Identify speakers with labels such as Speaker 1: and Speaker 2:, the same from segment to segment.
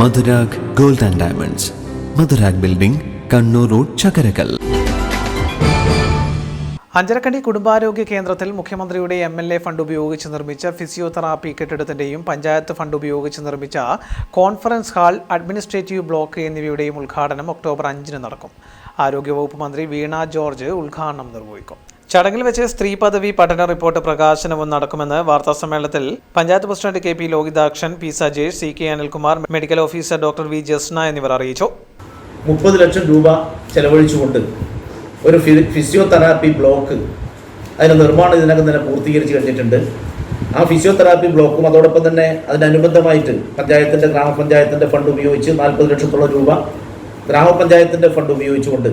Speaker 1: Madhurag gold and diamonds. Madhurag building Kannur road Chakkarakkal.
Speaker 2: Anjarakandy കുടുംബാരോഗ്യ കേന്ദ്രത്തിൽ മുഖ്യമന്ത്രിയുടെ M L A fund ഉപയോഗിച്ച് നിർമ്മിച്ച ഫിസിയോതെറാപ്പി കെട്ടിടത്തിന്റെയും പഞ്ചായത്ത് ഫണ്ട് ഉപയോഗിച്ച് നിർമ്മിച്ച കോൺഫറൻസ് ഹാൾ അഡ്മിനിസ്ട്രേറ്റീവ് ബ്ലോക്ക് എന്നിവയുടെയും ഉദ്ഘാടനം ഒക്ടോബർ അഞ്ചിന് നടക്കും. ആരോഗ്യവകുപ്പ് മന്ത്രി വീണ ജോർജ് ഉദ്ഘാടനം നിർവഹിക്കും. ചടങ്ങിൽ വെച്ച് സ്ത്രീ പദവി പഠന റിപ്പോർട്ട് പ്രകാശനവും നടക്കുമെന്ന് വാർത്താസമ്മേളനത്തിൽ panchayat president K P Lokithakshan P Sajesh C K Anilkumar medical officer doctor V Jasna എന്നിവർ അറിയിച്ചു.
Speaker 3: മുപ്പത് ലക്ഷം രൂപ ചെലവഴിച്ചുകൊണ്ട് ഒരു ഫിസിയോതെറാപ്പി ബ്ലോക്ക് അതിന് നിർമ്മാണം ഇതിനകം തന്നെ പൂർത്തീകരിച്ച് കഴിഞ്ഞിട്ടുണ്ട്. ആ ഫിസിയോതെറാപ്പി ബ്ലോക്കും അതോടൊപ്പം തന്നെ അതിനനുബന്ധമായിട്ട് പഞ്ചായത്തിന്റെ ഗ്രാമപഞ്ചായത്തിന്റെ ഫണ്ട് ഉപയോഗിച്ച് നാൽപ്പത് ലക്ഷത്തോളം രൂപ ഗ്രാമപഞ്ചായത്തിന്റെ ഫണ്ട് ഉപയോഗിച്ചുകൊണ്ട്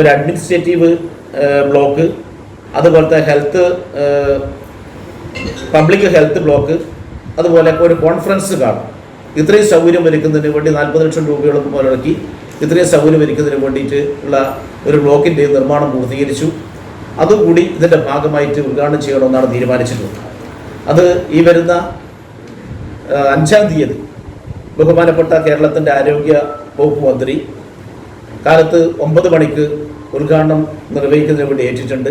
Speaker 3: ഒരു അഡ്മിനിസ്ട്രേറ്റീവ് ബ്ലോക്ക് അതുപോലത്തെ ഹെൽത്ത് പബ്ലിക് ഹെൽത്ത് ബ്ലോക്ക് അതുപോലെ ഒരു കോൺഫറൻസ് കാണും. ഇത്രയും സൗകര്യം ഒരുക്കുന്നതിന് വേണ്ടി നാൽപ്പത് ലക്ഷം രൂപയോളം മുതലടക്കി ഇത്രയും സൗകര്യം ഒരുക്കുന്നതിന് വേണ്ടിയിട്ട് ഉള്ള ഒരു ബ്ലോക്കിന്റെ നിർമ്മാണം പൂർത്തീകരിച്ചു. അതുകൂടി ഇതിന്റെ ഭാഗമായിട്ട് ഉദ്ഘാടനം ചെയ്യണമെന്നാണ് തീരുമാനിച്ചിട്ടുള്ളത്. അത് ഈ വരുന്ന അഞ്ചാം തീയതി ബഹുമാനപ്പെട്ട കേരളത്തിന്റെ ആരോഗ്യ വകുപ്പ് മന്ത്രി കാലത്ത് ഒമ്പത് മണിക്ക് ഉദ്ഘാടനം നിർവഹിക്കുന്നതിന് വേണ്ടി ഏറ്റിട്ടുണ്ട്.